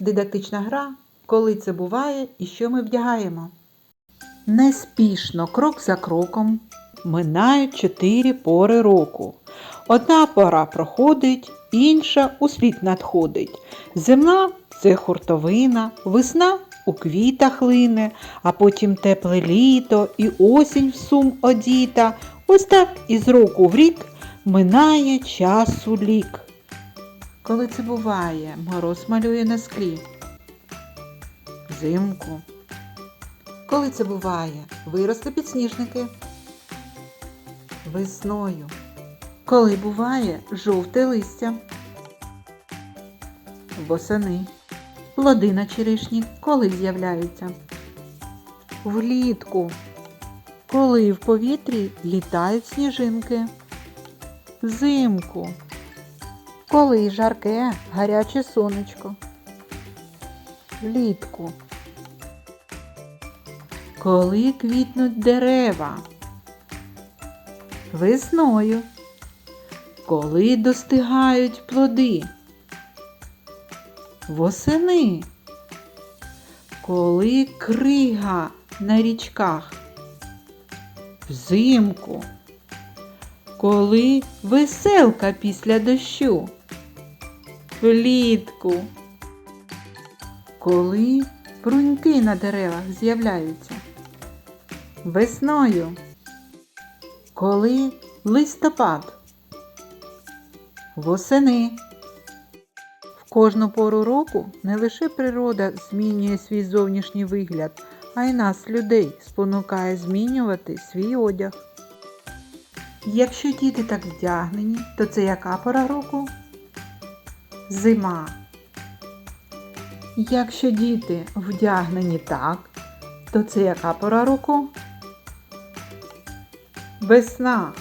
Дидактична гра, коли це буває і що ми вдягаємо. Неспішно, крок за кроком, минають чотири пори року. Одна пора проходить, інша у світ надходить. Зима це хуртовина, весна у квітах лине, а потім тепле літо і осінь в сум одіта. Ось так із року в рік минає часу лік. Коли це буває, мороз малює на склі. Взимку. Коли це буває, виросли підсніжники. Весною. Коли буває жовте листя. Восени. Плоди на черешні коли з'являються. Влітку. Коли в повітрі літають сніжинки. Взимку. Коли жарке, гаряче сонечко. Влітку. Коли квітнуть дерева. Весною. Коли достигають плоди. Восени. Коли крига на річках. Взимку. Коли веселка після дощу. Влітку. Коли бруньки на деревах з'являються. Весною. Коли листопад. Восени. В кожну пору року не лише природа змінює свій зовнішній вигляд, а й нас, людей, спонукає змінювати свій одяг. Якщо діти так вдягнені, то це яка пора року? Зима. Якщо діти вдягнені так, то це яка пора року? Весна.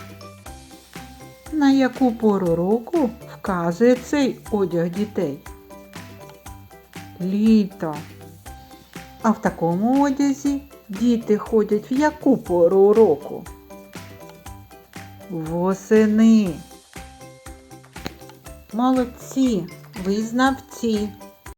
На яку пору року вказує цей одяг дітей? Літо. А в такому одязі діти ходять в яку пору року? Восени. Молодці, ви знавці.